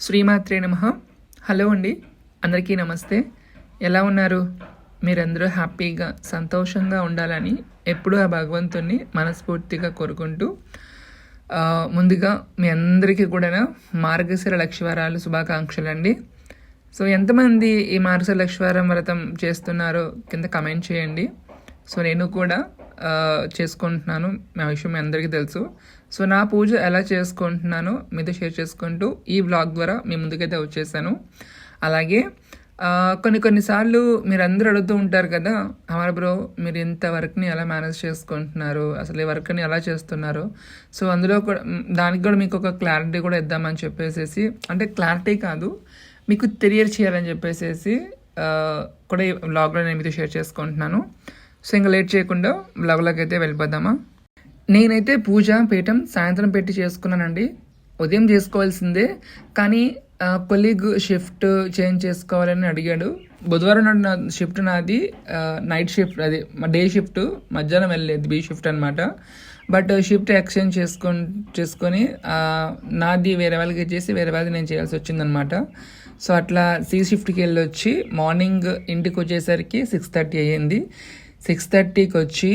శ్రీమాత్రే నమ. హలో అండి. అందరికీ నమస్తే. ఎలా ఉన్నారు? మీరందరూ హ్యాపీగా సంతోషంగా ఉండాలని ఎప్పుడూ ఆ భగవంతుణ్ణి మనస్ఫూర్తిగా కోరుకుంటూ ముందుగా మీ అందరికీ కూడా మార్గశిర లక్ష్యవరాలు శుభాకాంక్షలు అండి. సో ఎంతమంది ఈ మార్గశిర లక్ష్యవారం వ్రతం చేస్తున్నారో కింద కమెంట్ చేయండి. సో నేను కూడా చేసుకుంటున్నాను. నా విషయం మీ అందరికీ తెలుసు. సో నా పూజ ఎలా చేసుకుంటున్నానో మీతో షేర్ చేసుకుంటూ ఈ వ్లాగ్ ద్వారా మీ ముందుకైతే వచ్చేసాను. అలాగే కొన్ని కొన్నిసార్లు మీరు అందరూ అడుగుతూ ఉంటారు కదా అమర్ బ్రో మీరు ఇంత వర్క్ని ఎలా మేనేజ్ చేసుకుంటున్నారు? అసలు ఈ వర్క్ని ఎలా చేస్తున్నారు? సో అందులో కూడా దానికి కూడా మీకు ఒక క్లారిటీ కూడా ఇద్దామని చెప్పేసేసి అంటే క్లారిటీ కాదు మీకు తెలియర్ చేయాలని చెప్పేసేసి కూడా ఈ వ్లాగ్లో నేను మీతో షేర్ చేసుకుంటున్నాను. సో ఇంకా లేట్ చేయకుండా బ్లాగ్లోకి అయితే వెళ్ళిపోదామా? నేనైతే పూజ పీఠం సాయంత్రం పెట్టి చేసుకున్నానండి. ఉదయం చేసుకోవాల్సిందే. కానీ కొలీగ్ షిఫ్ట్ చేంజ్ చేసుకోవాలని అడిగాడు. బుధవారం నాడు నా షిఫ్ట్ నాది నైట్ షిఫ్ట్ అది డే షిఫ్ట్. మధ్యాహ్నం వెళ్ళేది బి షిఫ్ట్ అనమాట బట్ షిఫ్ట్ ఎక్స్చేంజ్ చేసుకొని చేసుకొని నాది వేరే వాళ్ళకి ఇచ్చేసి వేరే వాళ్ళకి నేను చేయాల్సి వచ్చిందనమాట సో అట్లా సి షిఫ్ట్కి వెళ్ళి వచ్చి మార్నింగ్ ఇంటికి వచ్చేసరికి సిక్స్ థర్టీ అయ్యింది. సిక్స్ థర్టీకి వచ్చి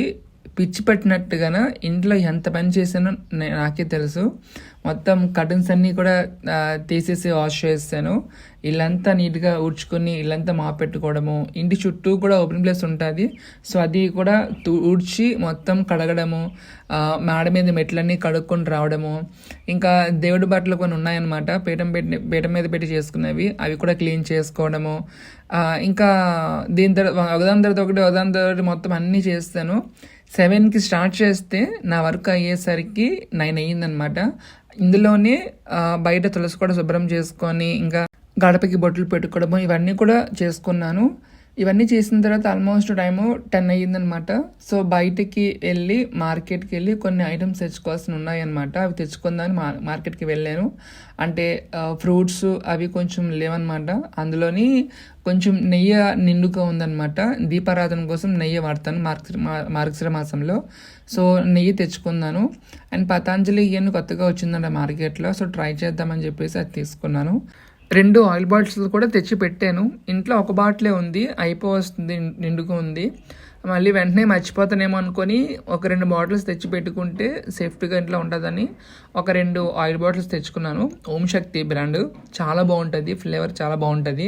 పిచ్చి పట్టినట్టుగాన ఇంట్లో ఎంత పని చేశానో నాకే తెలుసు. మొత్తం కర్టన్స్ అన్నీ కూడా తీసేసి వాష్ చేస్తాను ఇల్లంతా నీట్గా ఊడ్చుకొని ఇల్లంతా మాపెట్టుకోవడము పెట్టుకోవడము ఇంటి చుట్టూ కూడా ఓపెన్ ప్లేస్ ఉంటుంది. సో అది కూడా తు- ఊడ్చి మొత్తం కడగడము మేడ మీద మెట్లన్నీ కడుక్కొని రావడము. ఇంకా దేవుడి బట్టలు కొన్ని ఉన్నాయన్నమాట. పీఠం పెట్టి పీఠం మీద పెట్టి చేసుకునేవి. అవి కూడా క్లీన్ చేసుకోవడము. ఇంకా దీని తర్వాత ఒకదాని తర్వాత ఒకటి ఒకదాని తర్వాత మొత్తం అన్నీ చేస్తాను. సెవెన్కి స్టార్ట్ చేస్తే నా వర్క్ అయ్యేసరికి నైన్ అయ్యిందనమాట ఇందులోనే బయట తులసి కూడా శుభ్రం చేసుకొని ఇంకా గడపకి బొట్లు పెట్టుకోవడము ఇవన్నీ కూడా చేసుకున్నాను. ఇవన్నీ చేసిన తర్వాత ఆల్మోస్ట్ టైము టెన్ అయ్యిందనమాట. సో బయటికి వెళ్ళి మార్కెట్కి వెళ్ళి కొన్ని ఐటమ్స్ తెచ్చుకోవాల్సిన ఉన్నాయన్నమాట. అవి తెచ్చుకుందామని మా మార్కెట్కి వెళ్ళాను. అంటే ఫ్రూట్స్ అవి కొంచెం లేవన్నమాట. అందులోని కొంచెం నెయ్యి నిండుగా ఉందన్నమాట. దీపారాధన కోసం నెయ్యి వాడతాను మార్గశిర మా- మార్గశిర మాసంలో. సో నెయ్యి తెచ్చుకున్నాను అండ్ పతాంజలి ఇవన్నీ కొత్తగా వచ్చిందంట మార్కెట్లో. సో ట్రై చేద్దామని చెప్పేసి అది తీసుకున్నాను. రెండు ఆయిల్ బాటిల్స్ కూడా తెచ్చి పెట్టాను. ఇంట్లో ఒక బాటిలే ఉంది అయిపో వస్తుంది నిండుగా ఉంది. మళ్ళీ వెంటనే మర్చిపోతానేమో అనుకొని ఒక రెండు బాటిల్స్ తెచ్చి పెట్టుకుంటే సేఫ్టీగా ఇంట్లో ఉంటుందని ఒక రెండు ఆయిల్ బాటిల్స్ తెచ్చుకున్నాను. ఓం శక్తి బ్రాండ్. చాలా బాగుంటుంది ఫ్లేవర్ చాలా బాగుంటుంది.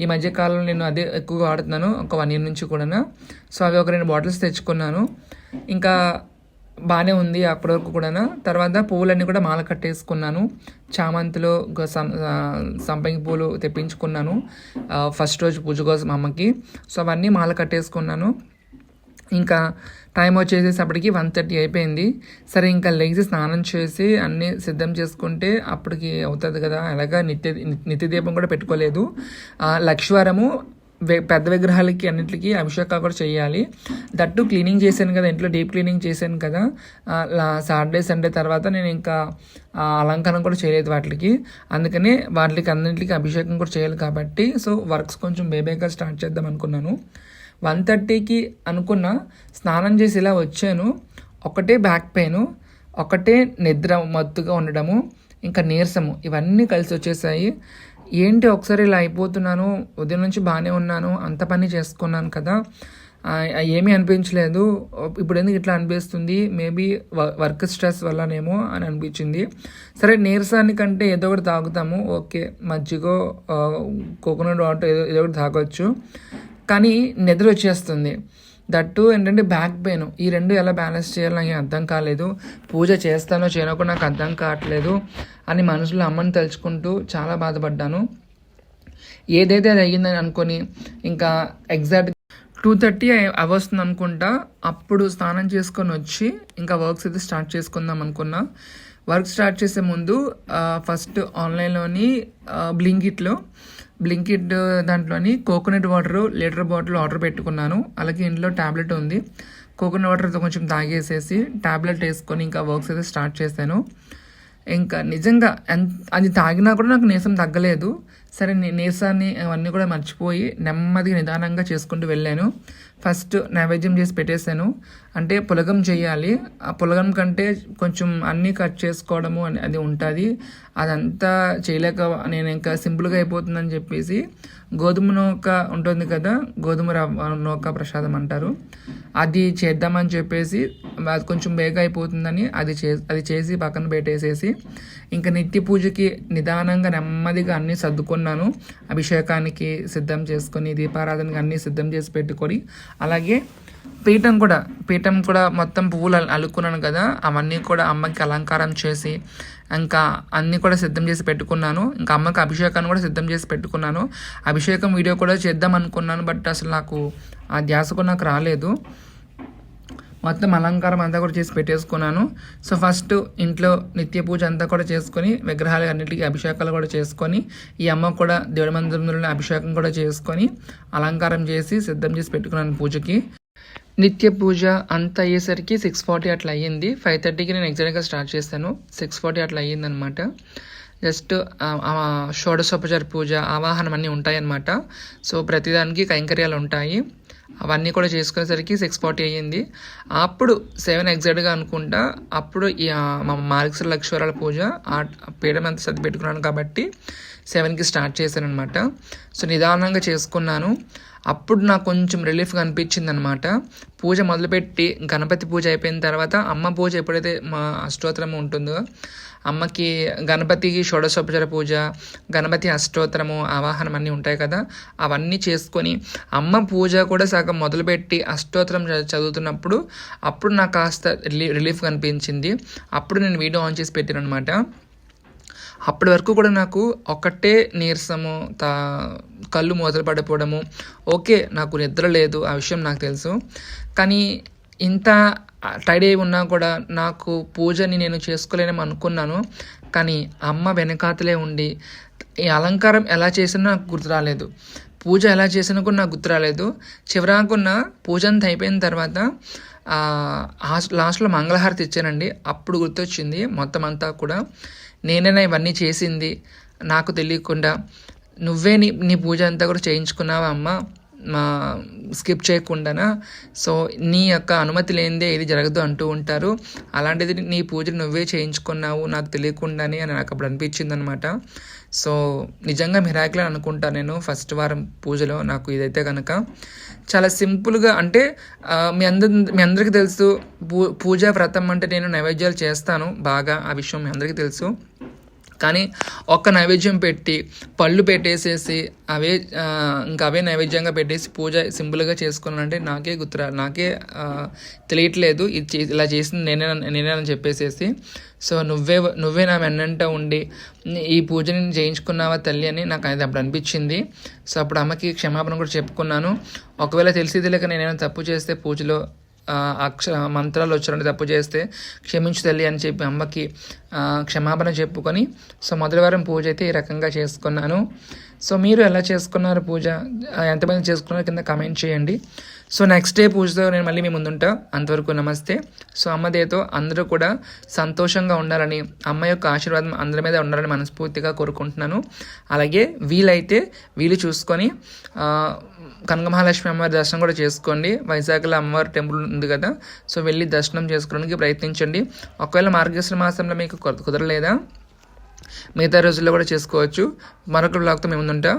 ఈ మధ్యకాలంలో నేను అదే ఎక్కువగా వాడుతున్నాను ఒక వన్ ఇయర్ నుంచి కూడా సో అవి ఒక రెండు బాటిల్స్ తెచ్చుకున్నాను. ఇంకా బాగానే ఉంది అప్పటి వరకు కూడా తర్వాత పువ్వులన్నీ కూడా మాల కట్టేసుకున్నాను. చామంతిలో సం- సంపంగి పూలు తెప్పించుకున్నాను. ఫస్ట్ రోజు పూజ కోసం అమ్మకి. సో అవన్నీ మాల కట్టేసుకున్నాను. ఇంకా టైం వచ్చేసేసప్పటికి వన్ థర్టీ అయిపోయింది. సరే ఇంకా లేచి స్నానం చేసి అన్నీ సిద్ధం చేసుకుంటే అప్పటికి అవుతుంది కదా. అలాగా నిత్య నిత్య దీపం కూడా పెట్టుకోలేదు. లక్ష్వారము పెద్ద విగ్రహాలకి అన్నిటికీ అభిషేకాలు కూడా చేయాలి. దట్టు క్లీనింగ్ చేశాను కదా ఇంట్లో డీప్ క్లీనింగ్ చేశాను కదా. సాటర్డే సండే తర్వాత నేను ఇంకా అలంకరణ కూడా చేయలేదు వాటికి. అందుకని వాటికి అన్నింటికి అభిషేకం కూడా చేయాలి కాబట్టి సో వర్క్స్ కొంచెం బేబేగా స్టార్ట్ చేద్దాం అనుకున్నాను. వన్ థర్టీకి అనుకున్న స్నానం చేసి ఇలా వచ్చాను. ఒకటే బ్యాక్ పెయిన్ ఒకటే నిద్ర మత్తుగా ఉండడము ఇంకా నీరసము ఇవన్నీ కలిసి వచ్చేసాయి. ఏంటి ఒకసారి ఇలా అయిపోతున్నాను? ఉదయం నుంచి బాగానే ఉన్నాను. అంత పని చేసుకున్నాను కదా. ఏమీ అనిపించలేదు. ఇప్పుడు ఎందుకు ఇట్లా అనిపిస్తుంది? మేబీ వర్క్ స్ట్రెస్ వల్లనేమో అని అనిపించింది. సరే నీరసానికంటే ఏదో ఒకటి తాగుతాము. ఓకే మజ్జిగో కోకోనట్ వాటర్ ఏదో ఏదో ఒకటి తాగొచ్చు. కానీ నిద్ర వచ్చేస్తుంది. దట్టు ఏంటంటే బ్యాక్ పెయిన్ ఈ రెండు ఎలా బ్యాలెన్స్ చేయాలో నాకు అర్థం కాలేదు. పూజ చేస్తానో చేయనో కూడా నాకు అర్థం కావట్లేదు అని మనసులో అమ్మని తలుచుకుంటూ చాలా బాధపడ్డాను. ఏదైతే అది అయ్యిందని అనుకొని ఇంకా ఎగ్జాక్ట్ టూ థర్టీ అవస్తుంది అనుకుంటా అప్పుడు స్నానం చేసుకొని వచ్చి ఇంకా వర్క్స్ అయితే స్టార్ట్ చేసుకుందాం అనుకున్నా. వర్క్ స్టార్ట్ చేసే ముందు ఫస్ట్ ఆన్లైన్లోని బ్లింకిట్లో బ్లింకిడ్ దాంట్లోని coconut water litre bottle order పెట్టుకున్నాను. అలాగే ఇంట్లో ట్యాబ్లెట్ ఉంది. కోకోనట్ వాటర్తో కొంచెం తాగేసేసి ట్యాబ్లెట్ వేసుకొని ఇంకా వర్క్స్ అయితే స్టార్ట్ చేశాను. ఇంకా నిజంగా అది తాగినా కూడా నాకు నీసం తగ్గలేదు. సరే నీ- నీరసాన్ని అవన్నీ కూడా మర్చిపోయి నెమ్మదిగా నిదానంగా చేసుకుంటూ వెళ్ళాను. ఫస్ట్ నైవేద్యం చేసి పెట్టేశాను. అంటే పులగం చేయాలి. ఆ పులగం కంటే కొంచెం అన్నీ కట్ చేసుకోవడము అని అది ఉంటుంది. అదంతా చేయలేక నేను ఇంకా సింపుల్గా అయిపోతుందని చెప్పేసి గోధుమ నూక ఉంటుంది కదా గోధుమ రవ్వ నూక ప్రసాదం అంటారు. అది చేద్దామని చెప్పేసి అది కొంచెం బేగ అయిపోతుందని అది చే అది చేసి పక్కన పెట్టేసేసి ఇంకా నిత్య పూజకి నిదానంగా నెమ్మదిగా అన్నీ సర్దుకున్నాను. అభిషేకానికి సిద్ధం చేసుకొని దీపారాధనకి అన్నీ సిద్ధం చేసి పెట్టుకొని అలాగే పీఠం కూడా పీఠం కూడా మొత్తం పువ్వులు అల్- అల్లుకున్నాను కదా అవన్నీ కూడా అమ్మకి అలంకారం చేసి ఇంకా అన్నీ కూడా సిద్ధం చేసి పెట్టుకున్నాను. ఇంకా అమ్మకి అభిషేకాన్ని కూడా సిద్ధం చేసి పెట్టుకున్నాను. అభిషేకం వీడియో కూడా చేద్దాం అనుకున్నాను బట్ అసలు నాకు ఆ ధ్యాస కూడా నాకు రాలేదు. మొత్తం అలంకారం అంతా కూడా చేసి పెట్టేసుకున్నాను. సో ఫస్ట్ ఇంట్లో నిత్య పూజ అంతా కూడా చేసుకొని విగ్రహాలు అన్నిటికీ అభిషేకాలు కూడా చేసుకొని ఈ అమ్మ కూడా దేవుడి మందిరంలో అభిషేకం కూడా చేసుకొని అలంకారం చేసి సిద్ధం చేసి పెట్టుకున్నాను పూజకి. నిత్య పూజ అంత అయ్యేసరికి సిక్స్ ఫార్టీ అట్లా అయ్యింది. ఫైవ్ థర్టీకి నేను ఎగ్జాక్ట్గా స్టార్ట్ చేశాను. సిక్స్ ఫార్టీ అట్లా అయ్యిందనమాట జస్ట్ షోడశోపచార పూజ ఆవాహనం అన్నీ ఉంటాయన్నమాట. సో ప్రతిదానికి కైంకర్యాలు ఉంటాయి. అవన్నీ కూడా చేసుకునేసరికి సిక్స్ ఫార్టీ అయ్యింది. అప్పుడు సెవెన్ ఎగ్జాక్ట్గా అనుకుంటా అప్పుడు మా మార్క్స్ లక్ష్వరాల పూజ ఆ పీఠం అంతా సర్ది పెట్టుకున్నాను కాబట్టి సెవెన్కి స్టార్ట్ చేశాను అనమాట సో నిదానంగా చేసుకున్నాను. అప్పుడు నాకు కొంచెం రిలీఫ్గా అనిపించింది అనమాట పూజ మొదలుపెట్టి గణపతి పూజ అయిపోయిన తర్వాత అమ్మ పూజ ఎప్పుడైతే మా అష్టోత్తరం ఉంటుందో అమ్మకి గణపతికి షోడశోపచార పూజ గణపతి అష్టోత్తరము ఆవాహనం అన్నీ ఉంటాయి కదా అవన్నీ చేసుకొని అమ్మ పూజ కూడా సగం మొదలుపెట్టి అష్టోత్తరం చదువుతున్నప్పుడు అప్పుడు నాకు కాస్త రిలీ రిలీఫ్గా అనిపించింది. అప్పుడు నేను వీడియో ఆన్ చేసి పెట్టాను అనమాట అప్పటి వరకు కూడా నాకు ఒక్కటే నీరసము తా కళ్ళు మొదలు పడిపోవడము ఓకే నాకు నిద్ర లేదు ఆ విషయం నాకు తెలుసు. కానీ ఇంత టైడ్ అయి ఉన్నా కూడా నాకు పూజని నేను చేసుకోలేనని అనుకున్నాను. కానీ అమ్మ వెనకాతలే ఉండి ఈ అలంకారం ఎలా చేసినా నాకు గుర్తు రాలేదు. పూజ ఎలా చేసినా కూడా నాకు గుర్తు రాలేదు. చివరాకున్న పూజ అంత అయిపోయిన తర్వాత లాస్ట్లో మంగళహారతి ఇచ్చానండి. అప్పుడు గుర్తొచ్చింది మొత్తం అంతా కూడా. నేనైనా ఇవన్నీ చేసింది. నాకు తెలియకుండా నువ్వే నీ నీ పూజ అంతా కూడా చేయించుకున్నావా అమ్మ? స్కిప్ చేయకుండానా. సో నీ యొక్క అనుమతి లేనిదే ఇది జరగదు అంటూ ఉంటారు. అలాంటిది నీ పూజ నువ్వే చేయించుకున్నావు నాకు తెలియకుండానే అని నాకు అప్పుడు అనిపించింది అనమాట సో నిజంగా మిరాకిల్ అని అనుకుంటా నేను ఫస్ట్ వారం పూజలో నాకు ఇదైతే కనుక చాలా సింపుల్గా అంటే మీ అందరి మీ అందరికీ తెలుసు పూ పూజా వ్రతం అంటే నేను నైవేద్యాలు చేస్తాను బాగా ఆ విషయం మీ అందరికీ తెలుసు. కానీ ఒక్క నైవేద్యం పెట్టి పళ్ళు పెట్టేసేసి అవే ఇంకా అవే నైవేద్యంగా పెట్టేసి పూజ సింపుల్గా చేసుకున్నానంటే నాకే గుర్తురా నాకే తెలియట్లేదు. ఇది ఇలా చేసింది నేనే నేనే అని చెప్పేసేసి. సో నువ్వే నువ్వే నా వెన్నంట ఉండి ఈ పూజని చేయించుకున్నావా తల్లి అని నాకు అది అప్పుడు అనిపించింది. సో అప్పుడు అమ్మకి క్షమాపణ కూడా చెప్పుకున్నాను. ఒకవేళ తెలిసి తెలియక నేనేమైనా తప్పు చేస్తే పూజలో అక్ష మంత్రాలు వచ్చారంటే తప్పు చేస్తే క్షమించు తల్లి అని చెప్పి అమ్మకి క్షమాపణ చెప్పుకొని సో మొదటివారం పూజ అయితే ఈ రకంగా చేసుకున్నాను. సో మీరు ఎలా చేసుకున్నారు పూజ? ఎంతమంది చేసుకున్నారో? కింద కమెంట్ చేయండి. సో నెక్స్ట్ డే పూజతో నేను మళ్ళీ మీ ముందుంటా. అంతవరకు నమస్తే. సో అమ్మదేతో అందరూ కూడా సంతోషంగా ఉండాలని అమ్మ యొక్క ఆశీర్వాదం అందరి మీద ఉండాలని మనస్ఫూర్తిగా కోరుకుంటున్నాను. అలాగే వీలైతే వీలు చూసుకొని కనకమహాలక్ష్మి మహాలక్ష్మి అమ్మవారి దర్శనం కూడా చేసుకోండి. వైజాగ్లో అమ్మవారి టెంపుల్ ఉంది కదా సో వెళ్ళి దర్శనం చేసుకోవడానికి ప్రయత్నించండి. ఒకవేళ మార్గశ్ర మాసంలో మీకు కుదరలేదా మిగతా రోజుల్లో కూడా చేసుకోవచ్చు. మరొక బ్లాగ్తో మేము ఉంటాం